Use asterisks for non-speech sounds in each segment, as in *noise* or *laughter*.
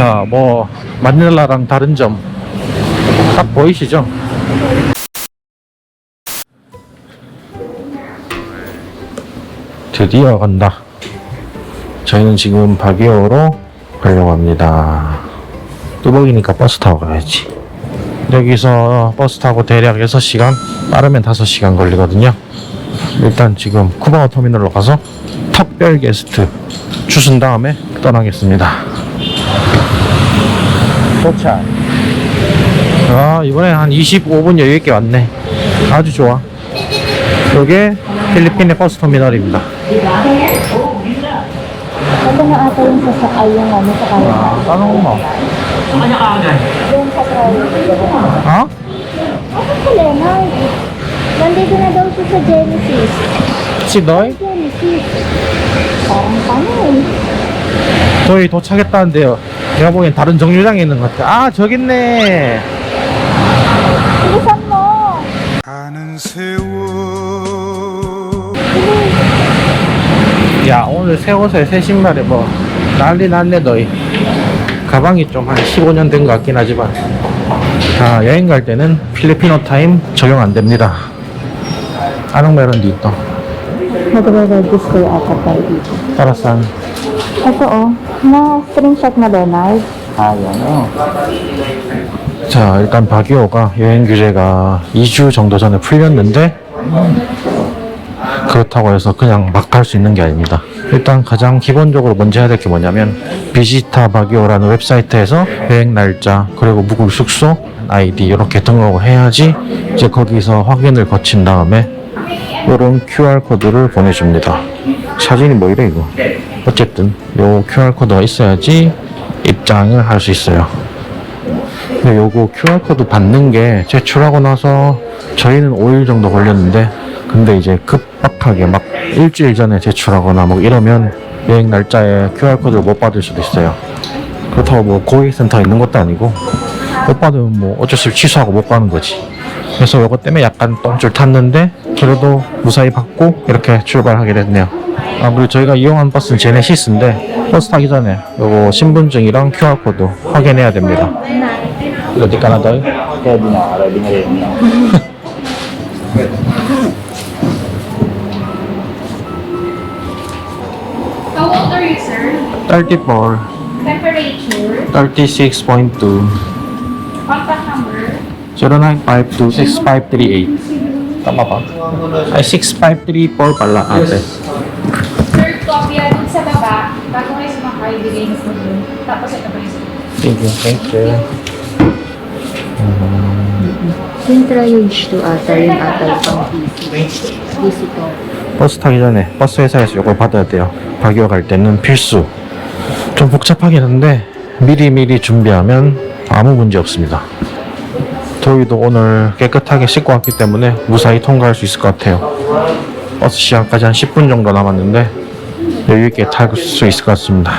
자, 뭐 마닐라랑 다른 점 딱 보이시죠? 드디어 간다. 저희는 지금 바기오로 가려고 합니다. 뚜벅이니까 버스 타고 가야지. 여기서 버스 타고 대략 6시간, 빠르면 5시간 걸리거든요. 일단 지금 쿠바오 터미널로 가서 특별 게스트 주순 다음에 떠나겠습니다. 도착. 아, 이번에 한 25분 여유 있게 왔네. 아주 좋아. 이게 필리핀의 버스 터미널입니다. 어? Genesis. Parang paano eh. 저희 도착했다는데요. 제가 보기엔 다른 정류장에 있는 것 같아. 아, 저기 있네. 가는 세월 야, 오늘 새 옷에 새 신발에 뭐 난리 났네, 너희. 가방이 좀 한 15년 된 것 같긴 하지만. 자, 여행 갈 때는 필리핀어 타임 적용 안 됩니다. Tayo dito. Para saan? Ito oh. Na screenshot na Leonard. 아, 어. 자, 일단 바기오가 여행 규제가 2주 정도 전에 풀렸는데 그렇다고 해서 그냥 막 갈 수 있는 게 아닙니다. 일단 가장 기본적으로 먼저 해야 될 게 뭐냐면 비지타 바기오라는 웹사이트에서 여행 날짜 그리고 묵을 숙소 아이디 이렇게 등록을 해야지 이제 거기서 확인을 거친 다음에 이런 QR 코드를 보내줍니다. 사진이 뭐 이래 이거. 어쨌든 요 QR 코드가 있어야지 입장을 할 수 있어요. 근데 요거 QR코드 받는 게 제출하고 나서 저희는 5일 정도 걸렸는데 근데 이제 급박하게 막 일주일 전에 제출하거나 뭐 이러면 여행 날짜에 QR코드를 못 받을 수도 있어요. 그렇다고 뭐 고객센터에 있는 것도 아니고 못 받으면 뭐 어쩔 수 없이 취소하고 못 가는 거지. 그래서 요거 때문에 약간 똥줄 탔는데 그래도 무사히 받고 이렇게 출발하게 됐네요. 아 그리고 저희가 이용한 버스는 제네시스인데 버스 타기 전에 요거 신분증이랑 QR코드 확인해야 됩니다. 어디 가나 더? Kaya di na, ready na rin yan. How old are you, sir? 34, Temperature? 36.2, Contact number? 0952-6538. Tama ba? Ay, 6534 pala ate. Sir, kopya dun sa baba. Bago kayo sumakay, bigay niyo po dun. Tapos ito pa yung Thank you, thank you. Yung triage to ata. Yung ata yung pang visitor. 버스 타기 전에 버스 회사에서 이걸 받아야 돼요. 바기오 갈 때는 필수. 좀 복잡하긴 한데 미리 미리 준비하면 아무 문제 없습니다. 저희도 오늘 깨끗하게 씻고 왔기 때문에 무사히 통과할 수 있을 것 같아요. 버스 시간까지 한 10분 정도 남았는데 여유 있게 탈 수 있을 것 같습니다.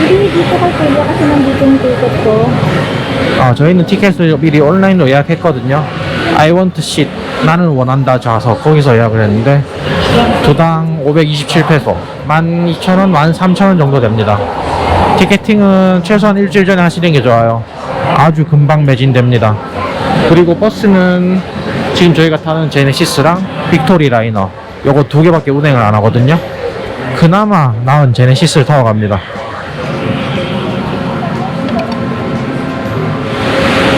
dito ka kuya kasi nandito yung ticket ko. 아, 저희는 티켓을 미리 온라인으로 예약했거든요. I want seat. 나는 원한다 좌석. 거기서 예약을 했는데, 두당 527페소. 12,000원, 13,000원 정도 됩니다. 티켓팅은 최소한 일주일 전에 하시는 게 좋아요. 아주 금방 매진됩니다. 그리고 버스는 지금 저희가 타는 제네시스랑 빅토리 라이너. 요거 두 개밖에 운행을 안 하거든요. 그나마 나은 제네시스를 타고 갑니다.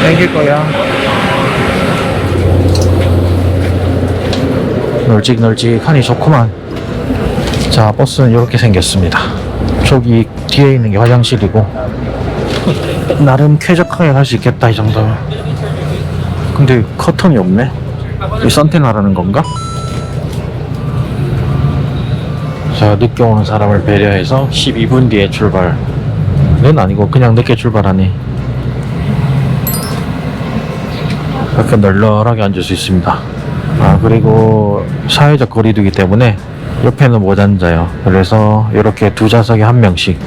땡길 거야. 널찍널찍하니 좋구만. 자, 버스는 이렇게 생겼습니다. 저기 뒤에 있는 게 화장실이고, *laughs* 나름 쾌적하게 갈 수 있겠다, 이 정도면. 근데 커튼이 없네? 이 선탠하라는 건가? 자, 늦게 오는 사람을 배려해서 12분 뒤에 출발은 아니고 그냥 늦게 출발하니 약간 널널하게 앉을 수 있습니다. 아 그리고 사회적 거리두기 때문에 옆에는 못 앉아요. 그래서 이렇게 두 좌석에 한 명씩.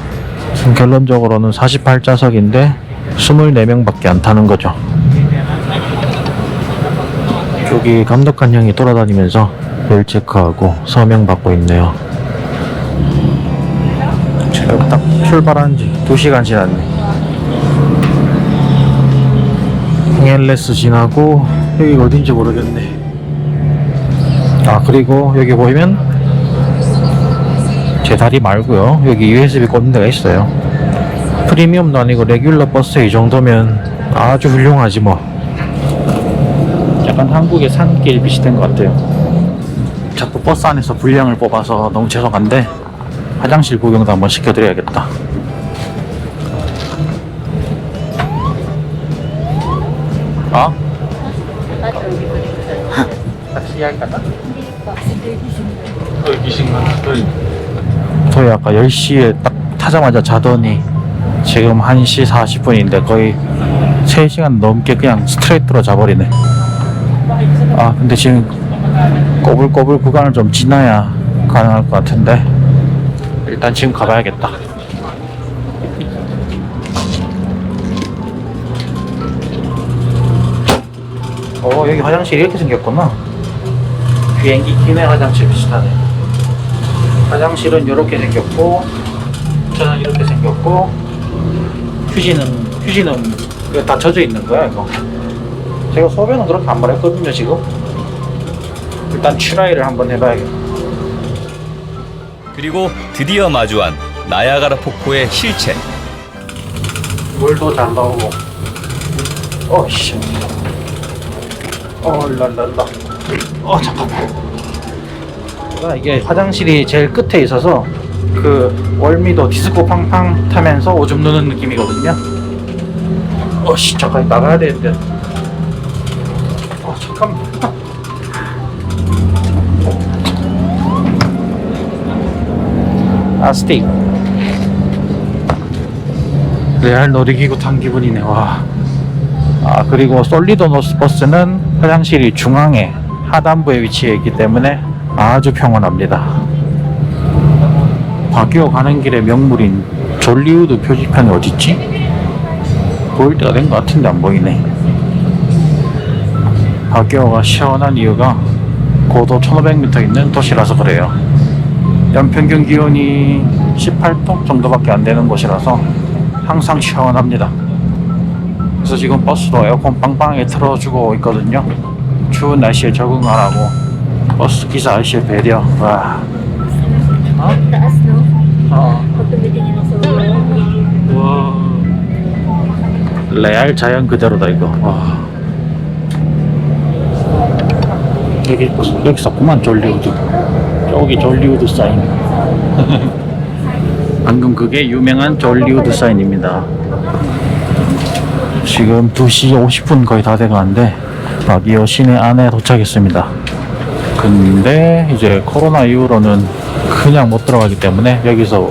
결론적으로는 48좌석인데 24명밖에 안 타는 거죠. 저기 감독관 형이 돌아다니면서 벨 체크하고 서명 받고 있네요. 지금 딱 출발한 지 2시간 지났네. 헬레스 지나고 여기가 어딘지 모르겠네. 아 그리고 여기 보이면 제 다리 말고요. 여기 USB 꽂는 데가 있어요. 프리미엄도 아니고 레귤러 버스 이 정도면 아주 훌륭하지 뭐. 약간 한국의 산길 비슷한 것 같아요. 자꾸 버스 안에서 분량을 뽑아서 너무 죄송한데 화장실 구경도 한번 시켜드려야겠다. 어? 다시 *laughs* 이야기하 나? 저희 아까 10시에 딱 타자마자 자더니 지금 1시 40분인데 거의 3시간 넘게 그냥 스트레이트로 자버리네. 아 근데 지금 꼬불꼬불 구간을 좀 지나야 가능할 것 같은데 일단 지금 가봐야겠다. 어 여기 화장실이 이렇게 생겼구나. 비행기 기내 화장실 비슷하네. 화장실은 이렇게 생겼고 저는 이렇게 생겼고 휴지는 휴지는 그다 젖어 있는 거야 이거. 제가 소변은 그렇게 안 말했거든요 지금. 일단 트라이를 한번 해봐야겠다. 그리고 드디어 마주한 나야가라 폭포의 실체. 물도 잘 나오고. 어씨. 어 랄랄라. 어 잠깐만. 제가 이게 화장실이 제일 끝에 있어서 그 월미도 디스코 팡팡 타면서 오줌 누는 느낌이거든요. 어씨 잠깐 나가야 되는데. 어 잠깐만. 아 스틱. 레알 놀이기구 탄 기분이네 와. 아 그리고 솔리도노스 버스는 화장실이 중앙에 하단부에 위치해 있기 때문에 아주 평온합니다. 바기오 가는 길에 명물인 졸리우드 표지판이 어딨지? 보일 때가 된 것 같은데 안 보이네. 바기오가 시원한 이유가 고도 1500m 있는 도시라서 그래요. 연평균 기온이 18도 정도밖에 안 되는 곳이라서 항상 시원합니다. 그래서 지금 버스도 에어컨 빵빵하게 틀어주고 있거든요. 추운 날씨에 적응하라고 버스 기사 아저씨의 배려. 와. Taas, no? 어. Pag tumitingin ng sa 와. 레알 자연 그대로다 이거. 와. 여기 여기 있었구만 졸리우드. 저기 졸리우드 사인. *laughs* 방금 그게 유명한 졸리우드 사인입니다. 지금 2시 50분 거의 다 돼가는데 바기오 시내 안에 도착했습니다. 근데 이제 코로나 이후로는 그냥 못 들어가기 때문에 여기서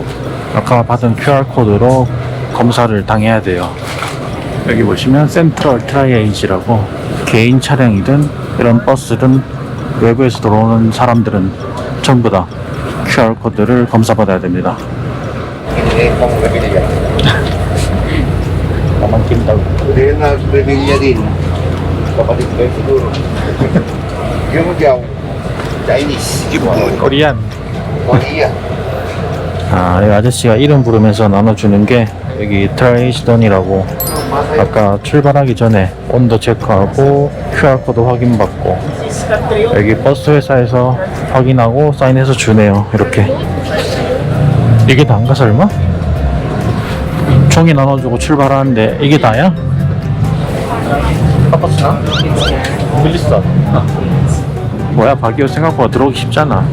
아까 받은 QR코드로 검사를 당해야 돼요. 여기 보시면 센트럴 트라이에이지라고 개인 차량이든 이런 버스든 외부에서 들어오는 사람들은 전부 다 QR코드를 검사받아야 됩니다. Hindi *laughs* na Chinese. 코리안. Korea. 아, 이 아저씨가 이름 부르면서 나눠주는 게 여기 트라이시던이라고 아까 출발하기 전에 온도 체크하고 QR코드 확인받고 여기 버스 회사에서 확인하고 사인해서 주네요. 이렇게. 이게 다인가 설마? 종이 나눠주고 출발하는데 이게 다야? 카파스나? 빌리스 뭐야 바기오 생각보다 들어오기 쉽잖아.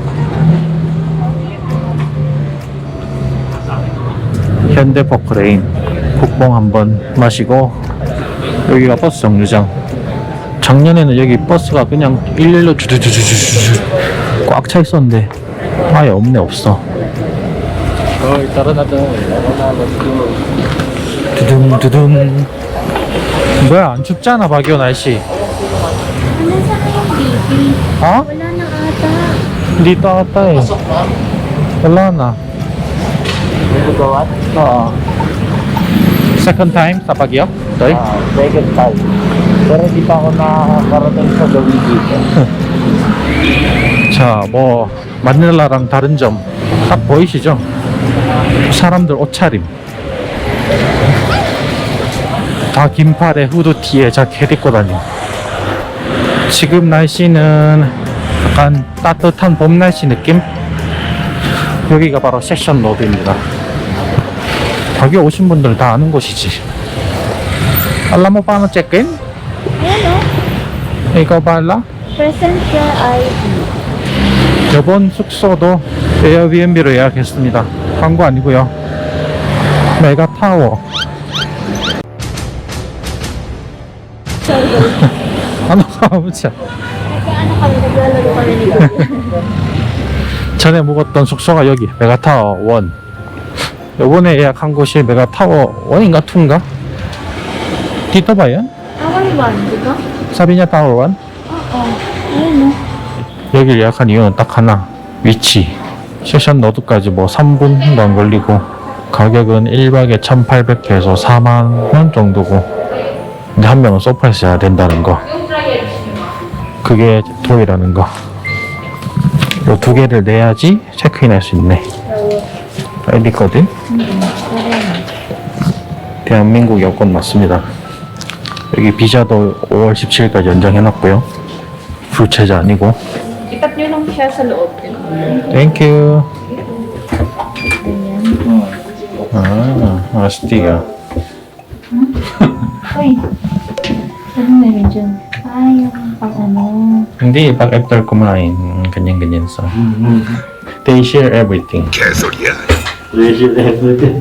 현대 포크레인 국뽕 한번 마시고 여기가 버스 정류장. 작년에는 여기 버스가 그냥 일일로 주주주주주주 꽉 차 있었는데 아예 없네 없어. 어이 따라나다 두둥 두둥. 뭐야 안 춥잖아 바기오 날씨 어? Wala na ata. Dito ata eh wala na Oo second time sa Baguio? Doy? second time. Pero di pa ako nakakarating sa gawin dito. 자, 뭐 마닐라랑 다른 점 딱 보이시죠? 사람들 옷차림 다 긴팔에 후드티에 자켓 입고 다녀 지금 날씨는 약간 따뜻한 봄 날씨 느낌? 여기가 바로 세션 로드입니다 여기 오신 분들 다 아는 곳이지 Alam mo paano check-in? Ikaw pala? Present your ID. 이번 숙소도 에어비앤비로 예약했습니다. 광고 아니고요. 메가 타워. Ano ka mo siya? Ano kami, naglalaro kami ni 전에 묵었던 숙소가 여기 메가타워 1. 요번에 예약한 곳이 메가타워 1인가 2인가? Dito ba yan? Awal ba? Di ba? Sabi niya Tower 1? Oo. Ayun no. 여기를 예약한 이유는 딱 하나 위치 세션 너드까지 뭐 3분도 안 걸리고 가격은 1박에 1800에서 4만원 정도고 근데 한 명은 소파에서 자야 된다는 거. 그게 토이라는 거. 요두 개를 내야지 체크인 할 수 있네. 알있거든? 대한민국 여권 맞습니다. 여기 비자도 5월 17일까지 연장해놨고요. 불체자 아니고. Sa loob. Thank Uy, ano meron dyan? Ay, yung pang ano. Hindi, pag after kumain, ganyan-ganyan. So, mm-hmm. they share everything. Cancel yan. Treasure everything.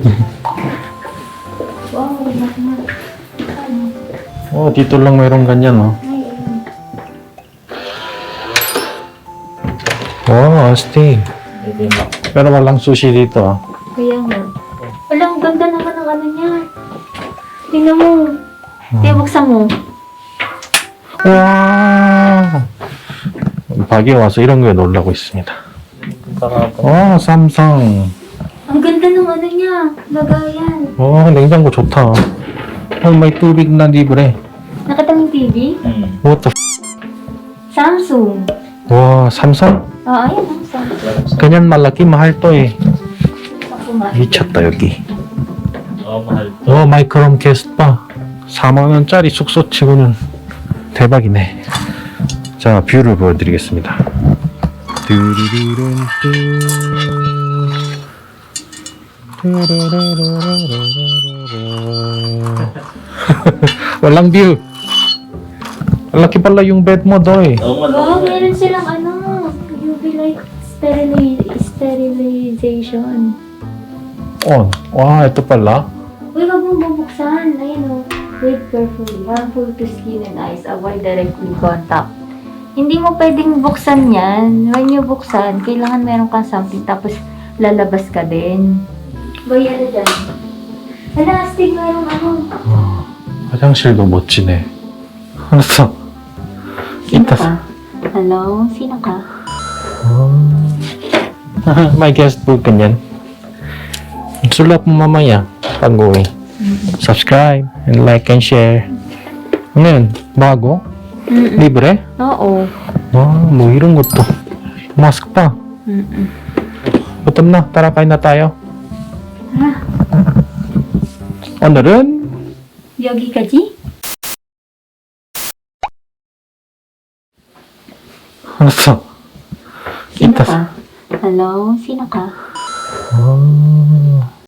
Wow, wala na. Oh, dito lang mayroong ganyan, oh. Ay, ayun. Wow, astig. Pero walang sushi dito, ah. Kaya nga. Wala, ang ganda naman ng ano niya. Tingnan mo. Buksan mo. 와. 박에 와서 이런 거에 놀라고 있습니다. 와, 삼성. Ng ano niya. Lagayan. 와, 냉장고 좋다. Oh, may tubig na libre. Nakita mo yung TV? What the f- Samsung. 와, 삼성? Oo, Samsung. 그냥 말라기 eh. Ako nga. 미쳤다 여기. 어 마이크롬 캐스트 바 4만원짜리 숙소치고는 대박이네 자 뷰를 보여드리겠습니다 뚜루루룬 뚜. walang view Laki pala yung bed mo doy Oo, Wow, meron silang ano. UV light sterili sterilization. on 와 ito pala Uy, wag mong bubuksan. Ayun o. Wait carefully. Harmful to skin and eyes. Avoid directly contact. Hindi mo pwedeng buksan yan. When you buksan, kailangan meron kang something tapos lalabas ka din. Boy, ano dyan? Hala, astig merong ano. 화장실도 멋지네 알았어 Sino 이따 ka? Hello? Sino ka? *laughs* My guestbook ganyan. Sulat mo mamaya pag uwi. Subscribe and like and share. Ano yun? Bago? Mm-mm. Libre? Oo. Wow, mo 이런 것도. Mask pa. Mm-mm. Gutom na. Tara, kain na tayo. 오늘은 여기까지? 알았어. Sino 이따. ka? Hello? Sino ka? 아,